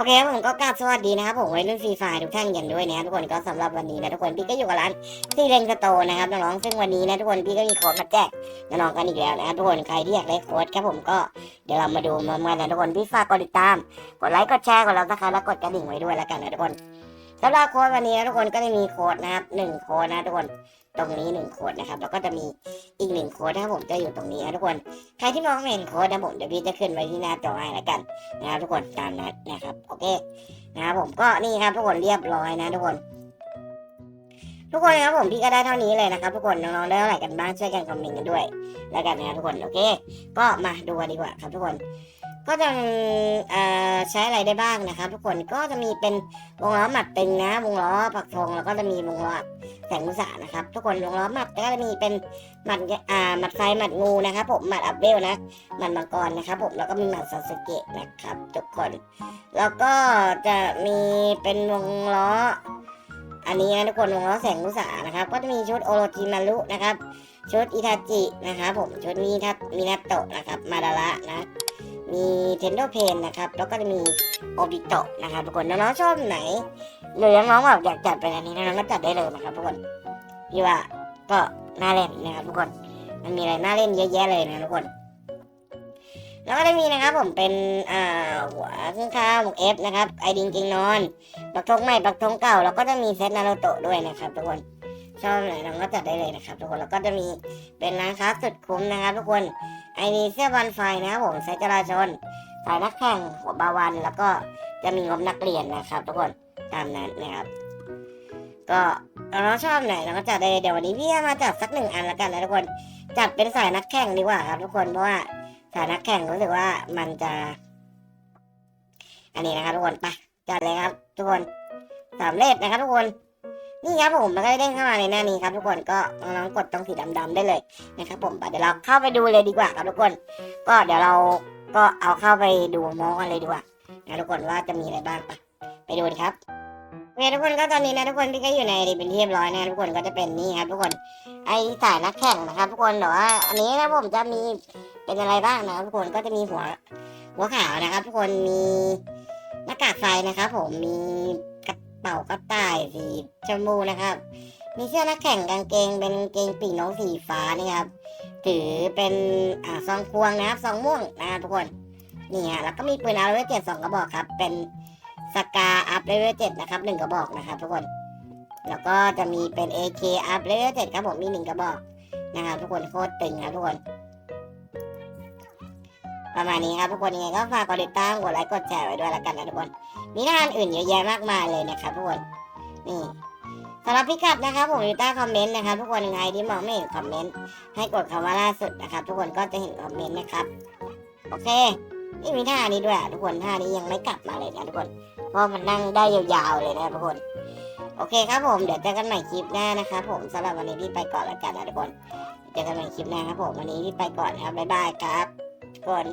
โอเคครับผมก็กราบสวัสดีนะครับผมวัยรุ่นฟรีไฟทุกท่านกันด้วยนะครับทุกคนก็สำหรับวันนี้นะทุกคนพี่ก็อยู่กับร้านซีเรนสโตนะครับน้องๆซึ่งวันนี้นะทุกคนพี่ก็มีโค้ดมาแจกน้องๆกันอีกแล้วนะครับทุกคนใครที่อยากได้โค้ดครับผมก็เดี๋ยวเรามาดูมาเมื่อนะทุกคนพี่ฝากกดติดตาม กดไลค์กดแชร์กดแล้วนะคะแล้วกดกระดิ่งไว้ด้วยแล้วกันนะทุกคนสำหรับโค้ดวันนี้นะทุกคนก็จะมีโค้ดนะครับหนึ่งโค้ดนะทุกคน ตรงนี้หนึ่งโค้ดนะครับแล้วก็จะมีอีกหนึ่งโค้ดนะครับผมจะอยู่ตรงนี้นะทุกคนใครที่มองไม่เห็นโค้ดนะผมเดี๋ยวพี่จะขึ้นไว้ที่หน้าจอให้แล้วกันนะครับทุกคนตามนั้นนะครับโอเคนะครับผมก็นี่ครับทุกคนเรียบร้อยนะทุกคนทุกคนนะครับผมพี่ก็ได้เท่านี้เลยนะครับทุกคนน้องๆได้เท่าไหร่กันบ้างช่วยกันคอมเมนต์กันด้วย แล้วกันนะครับทุกคนโอเค ก็มาดูกันดีกว่าครับทุกคน ก็จะใช้อะไรได้บ้างนะครับ ทุกคนก็จะมีเป็นวงล้อหมัดตึงนะวงล้อปักธงแล้วก็จะมีวงล้อแสงมุสานะครับ ทุกคนวงล้อหมัดก็จะมีเป็นหมัดอ่าหมัดไฟหมัดงูนะครับ ผมหมัดอัพเวลนะหมัดมังกรนะครับ ผมแล้วก็มีหมัดซาสึเกะนะครับ ทุกคน แล้วก็จะมีเป็นวงล้อ อันนี้นะทุกคนวงล้อแสงมุสานะครับ ก็จะมีชุดโอโรจิมารุนะครับชุดอิทาจินะครับ ผมชุดมีทัมินาโตะนะครับ มาดาระนะ มีเทนโดเพนนะครับ แล้วก็จะมีโอบิโตะนะครับทุกคน น้องๆชอบไหน หรือน้องๆแบบอยากจัดเป็นอันนี้น้องๆก็จัดได้เลยนะครับทุกคนพี่ว่าก็น่าเล่นนะครับทุกคน มันมีอะไรน่าเล่นเยอะแยะเลยนะทุกคน แล้วก็ได้มีนะครับผมเป็นอ่าหัวข้างข้าวหมกเอฟนะครับ ไอดิงจริงนอนปักธงใหม่ปักธงเก่า แล้วก็จะมีเซตนารูโตะด้วยนะครับทุกคน ชอบไหนน้องก็จัดได้เลยนะครับทุกคนแล้วก็จะมีเป็นร้านค้าสุดคุ้มนะครับทุกคนไอดีเสื้อบอลไฟนะครับผมเซตจราชนสายนักแข่งหัวบาวันแล้วก็จะมีงบนักเรียนนะครับ ทุกคนตามนั้นนะครับ ก็เราชอบไหนเราก็จัดได้เดี๋ยววันนี้พี่จะมาจัดสักหนึ่งอันละกันนะทุกคนจัดเป็นสายนักแข่งดีกว่าครับ ทุกคนเพราะว่าสายนักแข่งรู้สึกว่ามันจะ อันนี้นะครับทุกคนไปจัดเลยครับ ทุกคนสามเลขนะครับทุกคน นี่ครับผมมันก็ได้เด้งเข้ามาในหน้านี้ครับทุกคนก็น้องกดตรงสีดำๆได้เลยนะครับผมเดี๋ยวเราเข้าไปดูเลยดีกว่าครับทุกคน ก็เดี๋ยวเราก็เอาเข้าไปดูโมกันเลยดีกว่านะทุกคนว่าจะมีอะไรบ้างไปไปดูครับโอเคทุกคนก็ตอนนี้นะทุกคนพี่ก็อยู่ในเป็นที่เรียบร้อยนะทุกคนก็จะเป็นนี่ครับทุกคนไอสายนักแข่งนะครับ ทุกคนแต่ว่าอันนี้นะผมจะมีเป็นอะไรบ้างนะครับทุกคนก็จะมีหัวหัวขาวนะครับ ทุกคนมีหน้ากากไฟนะครับ ผมมี เป๋ากระต่ายสีชมพูนะครับ มีเสื้อนักแข่งกางเกงเป็นเกงปีกน้องสีฟ้านี่ครับ ถือเป็นอ่าซองควงนะครับซองม่วงนะครับทุกคนนี่ฮะแล้วก็มีปืนอาร์เลเวเจ็ดสองกระบอกครับ เป็นสกาอัพเลเวลเจ็ดนะครับหนึ่งกระบอกนะครับทุกคน แล้วก็จะมีเป็น AK up level 7ครับผมมีหนึ่งกระบอกนะครับทุกคนโคตรตึงครับทุกคน ประมาณนี้ครับทุกคนยังไงก็ฝากกดติดตามกดไลค์กดแชร์ไว้ด้วยแล้วกันนะทุกคน มีงานอื่นเยอะแยะมากมายเลยนะครับทุกคนนี่สำหรับพิกัดนะครับ ผมอยู่ใต้คอมเมนต์นะครับทุกคนยังไงที่มองไม่เห็นคอมเมนต์ให้กดคำว่าล่าสุดนะครับ ทุกคนก็จะเห็นคอมเมนต์นะครับ โอเค นี่มีท่านี้ด้วยทุกคนท่านี้ยังไม่กลับมาเลยนะทุกคนเพราะมันนั่งได้ยาวๆเลยนะทุกคน โอเคครับผมเดี๋ยวเจอกันใหม่คลิปหน้านะครับผมสำหรับวันนี้พี่ไปก่อนแล้วกันนะทุกคนเจอกันใหม่คลิปหน้าครับผมวันนี้พี่ไปก่อนนะครับบ๊ายบายครับทุกคน